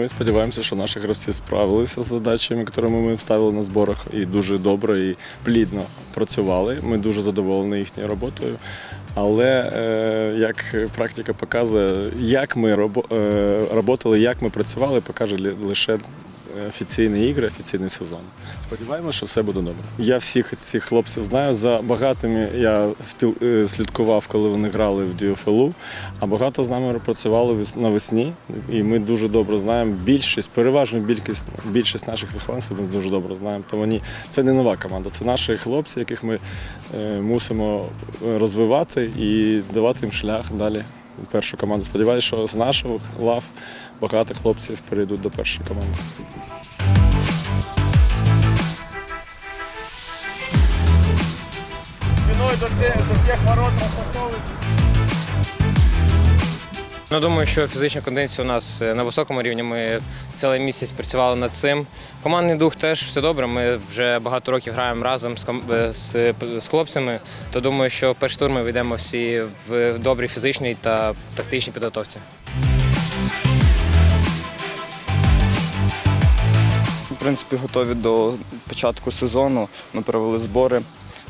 ми сподіваємося, що наші гравці справилися з задачами, які ми ставили на зборах, і дуже добре і плідно працювали. Ми дуже задоволені їхньою роботою. Але е, як практика показує, як ми е, роботали, як ми працювали, покаже лише офіційні ігри, офіційний сезон. Сподіваємося, що все буде добре. Я всіх цих хлопців знаю. За багатими я спіл... е, слідкував, коли вони грали в Діофелу, а багато з нами працювали навесні. І ми дуже добре знаємо. Більшість, переважно більшість, більшість наших вихованців ми дуже добре знаємо. Тому ні, це не нова команда, це наші хлопці, яких ми е, мусимо розвивати і давати їм шлях далі. Першу команду. Сподіваюся, що з наших лав багато хлопців перейдуть до першої команди. Спиной до тих ворот Ростовцовых. Ну, думаю, що фізична кондиція у нас е, на високому рівні. Ми цілий місяць працювали над цим. Командний дух теж все добре. Ми вже багато років граємо разом з, е, з, з хлопцями. То думаю, що в перший тур ми вийдемо всі в добрій фізичній та тактичній підготовці. В принципі, готові до початку сезону. Ми провели збори.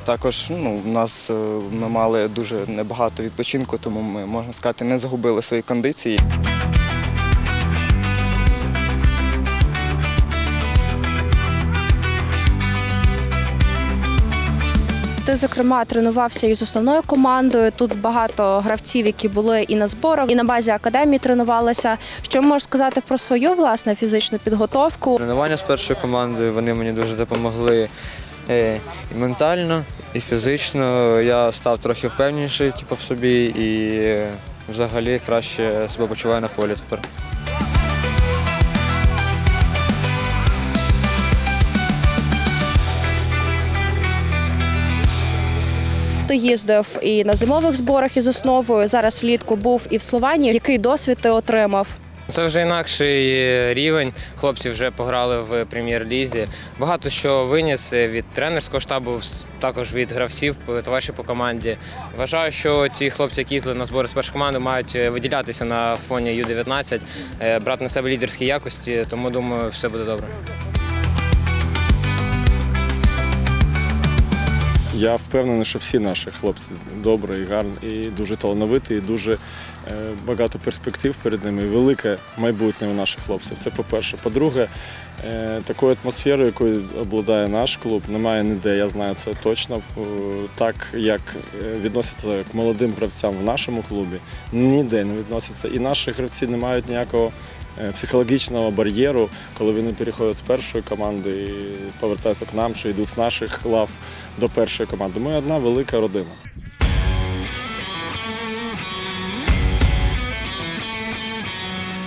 Також ну, у нас е, ми мали дуже небагато відпочинку, тому ми, можна сказати, не загубили свої кондиції. Ти, зокрема, тренувався із основною командою. Тут багато гравців, які були і на зборах, і на базі академії тренувалися. Що можеш сказати про свою власне фізичну підготовку? Тренування з першою командою вони мені дуже допомогли і ментально, і фізично. Я став трохи впевненіший типу, в собі і е, взагалі краще себе почуваю на полі тепер. Ти їздив і на зимових зборах із основою. Зараз влітку був і в Словенії. Який досвід ти отримав? Це вже інакший е, рівень. Хлопці вже пограли в прем'єр-лізі. Багато що виніс е, від тренерського штабу, також від гравців, товаришів по команді. Вважаю, що ті хлопці, які їздили на збори з першої команди, мають е, виділятися на фоні Ю-19, е, брати на себе лідерські якості, тому думаю, все буде добре. Я впевнений, що всі наші хлопці добрі і гарні, і дуже талановиті, і дуже е, багато перспектив перед ними. І велике майбутнє у наших хлопців. Це по-перше. По-друге, е, такою атмосферою, якою обладає наш клуб, немає ніде. Я знаю це точно. Е, Так як відносяться к молодим гравцям в нашому клубі, ніде не відносяться. І наші гравці не мають ніякого. Е, Психологічного бар'єру, коли вони переходять з першої команди і повертаються к нам, що йдуть з наших лав до першої команди. Ми одна велика родина.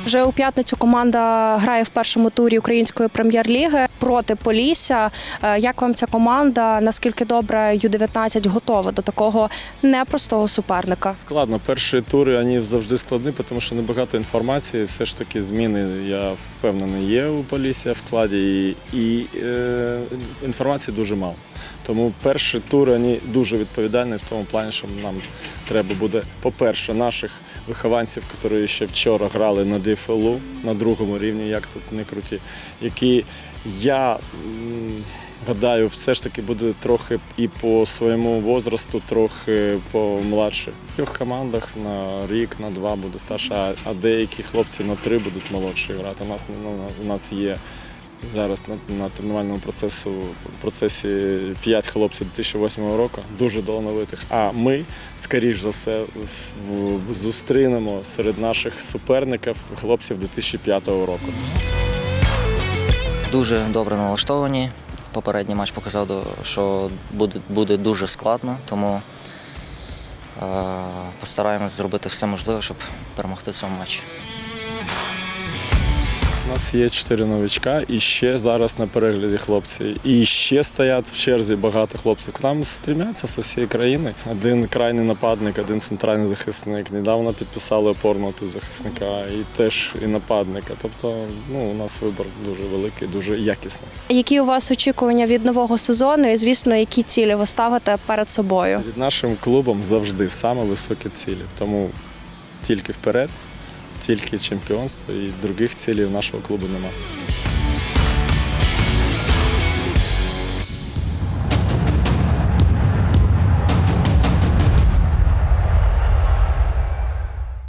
Вже у п'ятницю команда грає в першому турі української прем'єр-ліги проти Полісся. Е, Як вам ця команда? Наскільки добре Ю-19 готова до такого непростого суперника? Складно. Перші тури вони завжди складні, тому що небагато інформації. Все ж таки зміни, я впевнений, є у Полісся в складі, і е, інформації дуже мало. Тому перші тури вони дуже відповідальні в тому плані, що нам треба буде, по-перше, наших вихованців, які ще вчора грали на ДФЛУ на другому рівні, як тут не круті, які я гадаю, все ж таки буде трохи і по своєму возрасту, трохи помладше. В трьох командах на рік, на два буде старше, а- деякі хлопці на три будуть молодші грати. У нас, ну, у нас є зараз на, на тренувальному процесу, процесі 5 хлопців 2008 року, дуже талановитих. А ми, скоріш за все, в- зустрінемо серед наших суперників хлопців 2005 року. Дуже добре налаштовані. Попередній матч показав, що буде, буде дуже складно, тому е, постараємось зробити все можливе, щоб перемогти в цьому матчі. У нас є чотири новичка, і ще зараз на перегляді хлопці. І ще стоять в черзі багато хлопців. К нам стрімяться з всієї країни. Один крайній нападник, один центральний захисник. Недавно підписали опорного півзахисника і теж і нападника. Тобто, ну у нас вибір дуже великий, дуже якісний. Які у вас очікування від нового сезону? І звісно, які цілі ви ставите перед собою? Від нашим клубом завжди саме високі цілі. Тому тільки вперед, тільки чемпіонство і других цілей нашого клубу немає.